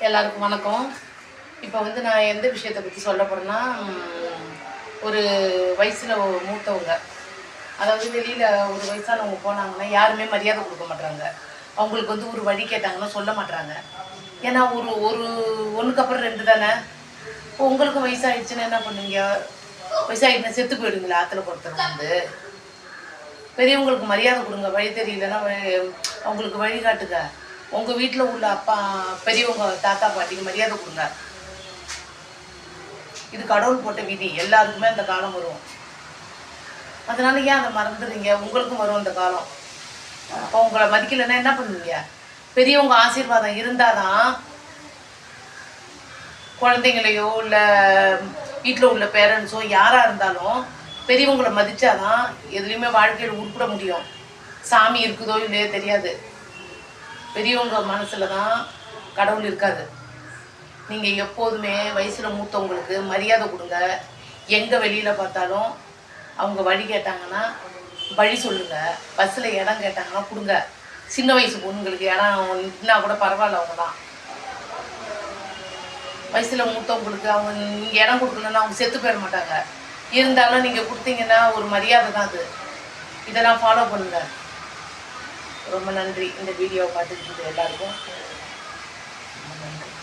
எல்லாருக்கும் வணக்கம். இப்போ வந்து நான் எந்த விஷயத்தை பற்றி சொல்ல போகிறேன்னா ஒரு வயசில் மூத்தவங்க. அதாவது வெளியில் ஒரு வயசானவங்க போனாங்கன்னா யாருமே மரியாதை கொடுக்க மாட்டாங்க அவங்களுக்கு வந்து ஒரு வழி கேட்டாங்கன்னா சொல்ல மாட்டாங்க ஏன்னா ஒரு ஒரு ஒன்றுக்கு அப்புறம் ரெண்டு தானே? இப்போ உங்களுக்கு வயசாகிடுச்சுன்னா என்ன பண்ணுவீங்க? வயசாகிடுச்சுன்னா செத்து போயிடுங்களா ஆற்றுல பொறுத்தவங்க வந்து பெரியவங்களுக்கு மரியாதை கொடுங்க. வழி தெரியலன்னா வழி- அவங்களுக்கு வழிகாட்டுங்க. உங்கள் உங்க வீட்டில் உள்ள அப்பா பெரியவங்க தாத்தா பாட்டிக்கு மரியாதை கொடுங்க. இது கடவுள் போட்ட விதி. எல்லாருக்குமே அந்த காலம் வரும். அதனால ஏன் அதை மறந்துடுறீங்க உங்களுக்கும் வரும் அந்த காலம். அப்போ உங்களை மதிக்கலைன்னா என்ன பண்ணுவீங்க? பெரியவங்க ஆசீர்வாதம் இருந்தாதான் குழந்தைங்களையோ இல்லை வீட்டில் உள்ள பேரண்ட்ஸோ யாராக இருந்தாலும் பெரியவங்களை மதிச்சாதான் எதுலேயுமே வாழ்க்கையில் உருப்பிட முடியும். சாமி இருக்குதோ இல்லையோ தெரியாது. பெரியவங்க மனசில் தான் கடவுள் இருக்காது நீங்கள் எப்போதுமே வயசில் மூத்தவங்களுக்கு மரியாதை கொடுங்க. எங்கே வெளியில் பார்த்தாலும் அவங்க வழி கேட்டாங்கன்னா வழி சொல்லுங்கள் பஸ்ஸில் இடம் கேட்டாங்கன்னா கொடுங்க. சின்ன வயசு பொண்ணுங்களுக்கு இடம் நின்னா கூட பரவாயில்ல அவங்க தான் வயசில் மூத்தவங்களுக்கு அவங்க நீங்கள் இடம் கொடுக்கலன்னா அவங்க செத்து போயிட மாட்டாங்க. இருந்தாலும் நீங்கள் கொடுத்தீங்கன்னா ஒரு மரியாதை தான் அது. இதெல்லாம் ஃபாலோ பண்ணுங்கள் ரொம்ப நன்றி. இந்த வீடியோவை பார்த்துட்டு எல்லாருக்கும். ரொம்ப நன்றி.